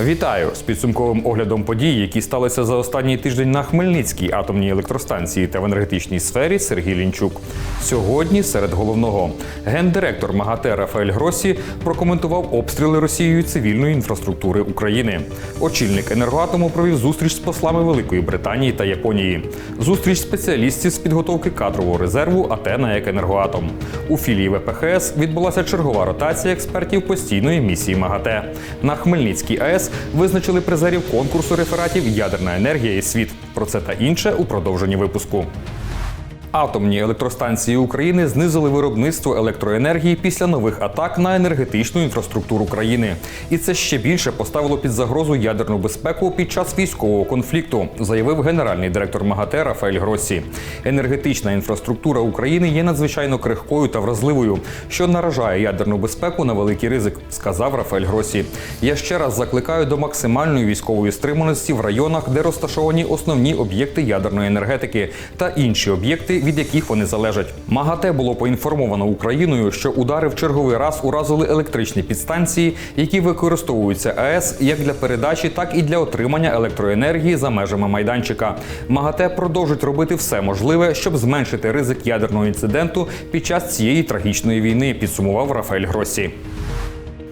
Вітаю з підсумковим оглядом подій, які сталися за останній тиждень на Хмельницькій атомній електростанції та в енергетичній сфері Сергій Лінчук. Сьогодні серед головного гендиректор МАГАТЕ Рафаель Гросі прокоментував обстріли Росією цивільної інфраструктури України. Очільник енергоатому провів зустріч з послами Великої Британії та Японії. Зустріч спеціалістів з підготовки кадрового резерву АТ на «Екенергоатом». У філії ВПХС відбулася чергова ротація експертів постійної місії МАГАТЕ. На Хмельницькій АЕС визначили призерів конкурсу рефератів Ядерна енергія і світ. Про це та інше у продовженні випуску. Атомні електростанції України знизили виробництво електроенергії після нових атак на енергетичну інфраструктуру країни. І це ще більше поставило під загрозу ядерну безпеку під час військового конфлікту, заявив генеральний директор МАГАТЕ Рафаель Гроссі. Енергетична інфраструктура України є надзвичайно крихкою та вразливою, що наражає ядерну безпеку на великий ризик, сказав Рафаель Гроссі. Я ще раз закликаю до максимальної військової стриманості в районах, де розташовані основні об'єкти ядерної енергетики та інші об'єкти, від яких вони залежать. МАГАТЕ було поінформовано Україною, що удари в черговий раз уразили електричні підстанції, які використовуються АЕС як для передачі, так і для отримання електроенергії за межами майданчика. МАГАТЕ продовжить робити все можливе, щоб зменшити ризик ядерного інциденту під час цієї трагічної війни. Підсумував Рафаель Гроссі.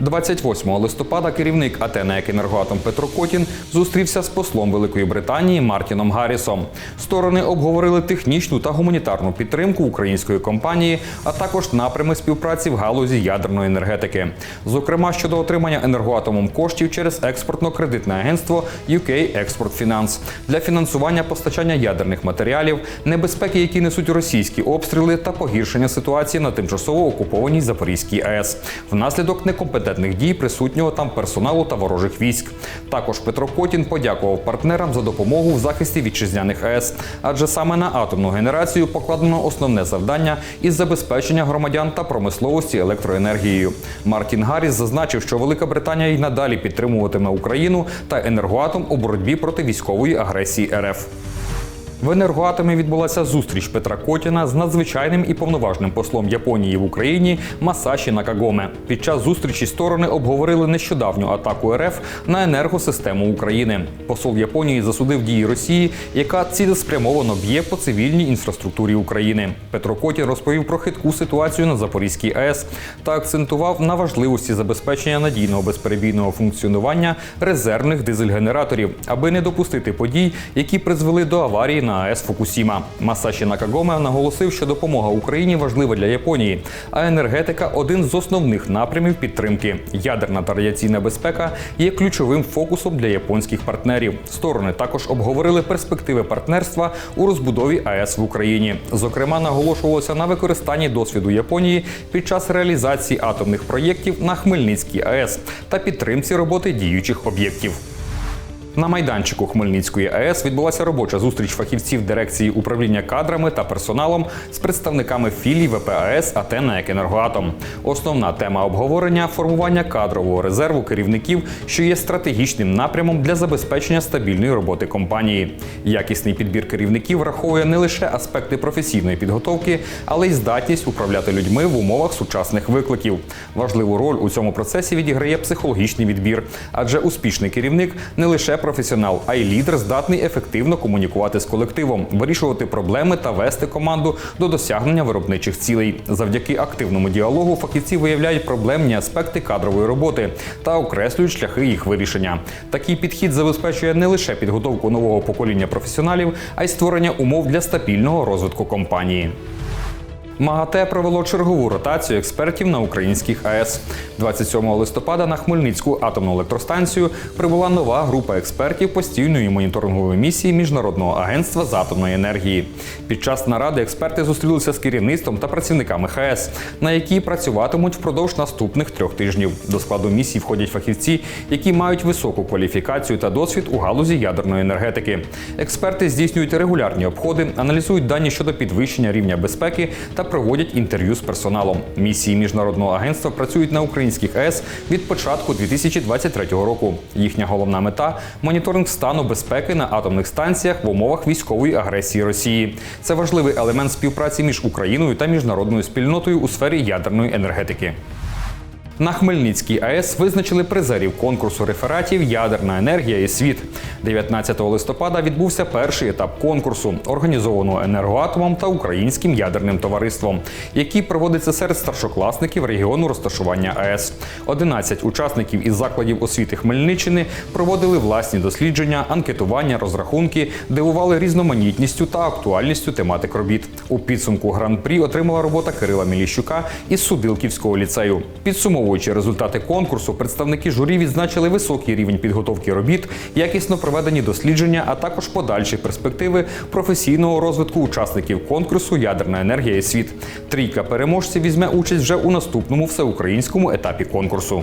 28 листопада керівник АТ «НЕК Енергоатом Петро Котін зустрівся з послом Великої Британії Мартіном Гаррісом. Сторони обговорили технічну та гуманітарну підтримку української компанії, а також напрями співпраці в галузі ядерної енергетики. Зокрема, щодо отримання енергоатомом коштів через експортно-кредитне агентство UK Export Finance для фінансування постачання ядерних матеріалів, небезпеки, які несуть російські обстріли та погіршення ситуації на тимчасово окупованій Запорізькій АЕС внаслідок некомпетентних дій присутнього там персоналу та ворожих військ. Також Петро Котін подякував партнерам за допомогу в захисті вітчизняних АЕС, адже саме на атомну генерацію покладено основне завдання із забезпечення громадян та промисловості електроенергією. Мартін Гарріс зазначив, що Велика Британія й надалі підтримуватиме Україну та енергоатом у боротьбі проти військової агресії РФ. В енергоатомі відбулася зустріч Петра Котіна з надзвичайним і повноважним послом Японії в Україні Масаші Накагоме. Під час зустрічі сторони обговорили нещодавню атаку РФ на енергосистему України. Посол Японії засудив дії Росії, яка цілеспрямовано б'є по цивільній інфраструктурі України. Петро Котін розповів про хитку ситуацію на Запорізькій АЕС та акцентував на важливості забезпечення надійного безперебійного функціонування резервних дизель-генераторів, аби не допустити подій, які призвели до аварії на АЕС Фукусіма. Масаші Накагоме наголосив, що допомога Україні важлива для Японії, а енергетика один з основних напрямів підтримки. Ядерна та радіаційна безпека є ключовим фокусом для японських партнерів. Сторони також обговорили перспективи партнерства у розбудові АЕС в Україні. Зокрема, наголошувалося на використанні досвіду Японії під час реалізації атомних проєктів на Хмельницькій АЕС та підтримці роботи діючих об'єктів. На майданчику Хмельницької АЕС відбулася робоча зустріч фахівців дирекції управління кадрами та персоналом з представниками філій ВПАЕС АТ «НЕК Енергоатом. Основна тема обговорення формування кадрового резерву керівників, що є стратегічним напрямом для забезпечення стабільної роботи компанії. Якісний підбір керівників враховує не лише аспекти професійної підготовки, але й здатність управляти людьми в умовах сучасних викликів. Важливу роль у цьому процесі відіграє психологічний відбір, адже успішний керівник не лише професіонал, а й лідер здатний ефективно комунікувати з колективом, вирішувати проблеми та вести команду до досягнення виробничих цілей. Завдяки активному діалогу фахівці виявляють проблемні аспекти кадрової роботи та окреслюють шляхи їх вирішення. Такий підхід забезпечує не лише підготовку нового покоління професіоналів, а й створення умов для стабільного розвитку компанії. МАГАТЕ провело чергову ротацію експертів на українських АЕС. 27 листопада на Хмельницьку атомну електростанцію прибула нова група експертів постійної моніторингової місії Міжнародного агентства з атомної енергії. Під час наради експерти зустрілися з керівництвом та працівниками ХАЕС, на якій працюватимуть впродовж наступних трьох тижнів. До складу місії входять фахівці, які мають високу кваліфікацію та досвід у галузі ядерної енергетики. Експерти здійснюють регулярні обходи, аналізують дані щодо підвищення рівня безпеки та проводять інтерв'ю з персоналом. Місії міжнародного агентства працюють на українських АЕС від початку 2023 року. Їхня головна мета моніторинг стану безпеки на атомних станціях в умовах військової агресії Росії. Це важливий елемент співпраці між Україною та міжнародною спільнотою у сфері ядерної енергетики. На Хмельницькій АЕС визначили призерів конкурсу рефератів Ядерна енергія і світ. 19 листопада відбувся перший етап конкурсу, організованого енергоатомом та українським ядерним товариством, який проводиться серед старшокласників регіону розташування АЕС. 11 учасників із закладів освіти Хмельниччини проводили власні дослідження, анкетування, розрахунки, дивували різноманітністю та актуальністю тематик робіт. У підсумку гран-прі отримала робота Кирила Міліщука із Судилківського ліцею. Підсумовуючи результати конкурсу, представники журі відзначили високий рівень підготовки робіт, якісно проведені дослідження, а також подальші перспективи професійного розвитку учасників конкурсу Ядерна енергія і світ. Трійка переможців візьме участь вже у наступному всеукраїнському етапі конкурсу.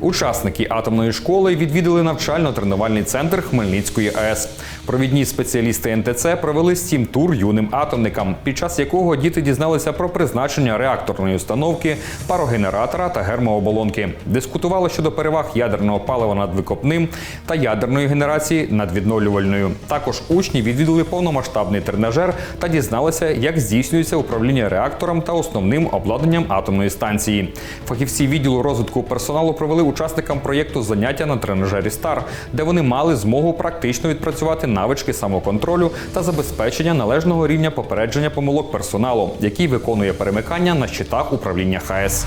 Учасники атомної школи відвідали навчально-тренувальний центр Хмельницької АЕС. Провідні спеціалісти НТЦ провели стім тур юним атомникам, під час якого діти дізналися про призначення реакторної установки, парогенератора та гермооболонки. Дискутували щодо переваг ядерного палива над викопним та ядерної генерації над відновлювальною. Також учні відвідали повномасштабний тренажер та дізналися, як здійснюється управління реактором та основним обладнанням атомної станції. Фахівці відділу розвитку персоналу провели учасникам проєкту заняття на тренажері Стар, де вони мали змогу практично відпрацювати навички самоконтролю та забезпечення належного рівня попередження помилок персоналу, який виконує перемикання на щитах управління ХАЕС.